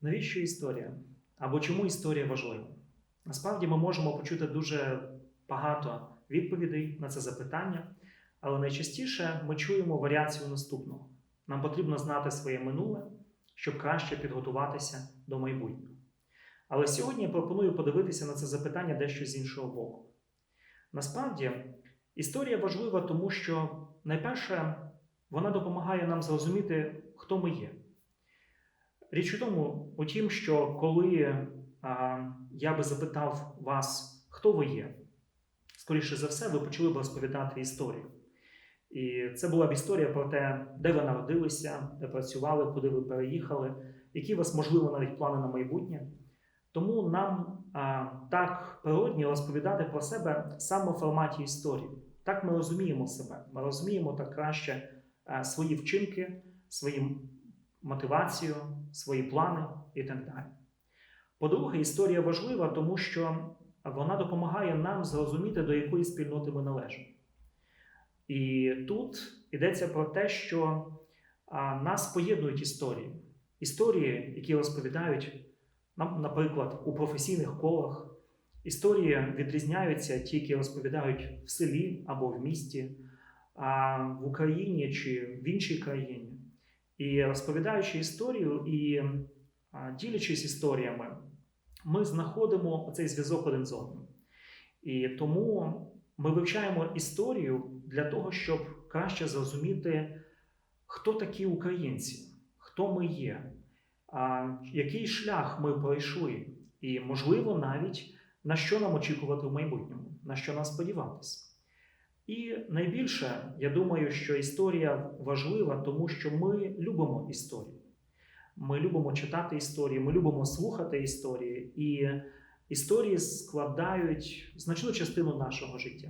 Навіщо історія? Або чому історія важлива? Насправді ми можемо почути дуже багато відповідей на це запитання, але найчастіше ми чуємо варіацію наступного: нам потрібно знати своє минуле, щоб краще підготуватися до майбутнього. Але сьогодні я пропоную подивитися на це запитання дещо з іншого боку. Насправді, історія важлива, тому що найперше вона допомагає нам зрозуміти, хто ми є. Річ у тому, у тім, що коли а, я би запитав вас, хто ви є, скоріше за все, ви почали б розповідати історію. І це була б історія про те, де ви народилися, де працювали, куди ви переїхали, які у вас, можливо, навіть плани на майбутнє. Тому нам а, так природні розповідати про себе саме в форматі історії. Так ми розуміємо себе. Ми розуміємо так краще а, свої вчинки, свої мотивацію, свої плани і так далі. По-друге, історія важлива, тому що вона допомагає нам зрозуміти, до якої спільноти ми належимо. І тут йдеться про те, що нас поєднують історії. Історії, які розповідають, нам, наприклад, у професійних колах, історії відрізняються ті, які розповідають в селі або в місті, в Україні чи в іншій країні. І розповідаючи історію і ділячись історіями, ми знаходимо цей зв'язок один з одним. І тому ми вивчаємо історію для того, щоб краще зрозуміти, хто такі українці, хто ми є, який шлях ми пройшли, і, можливо, навіть на що нам очікувати в майбутньому, на що нам сподіватися. І найбільше, я думаю, що історія важлива, тому що ми любимо історію. Ми любимо читати історії, ми любимо слухати історії, і історії складають значну частину нашого життя.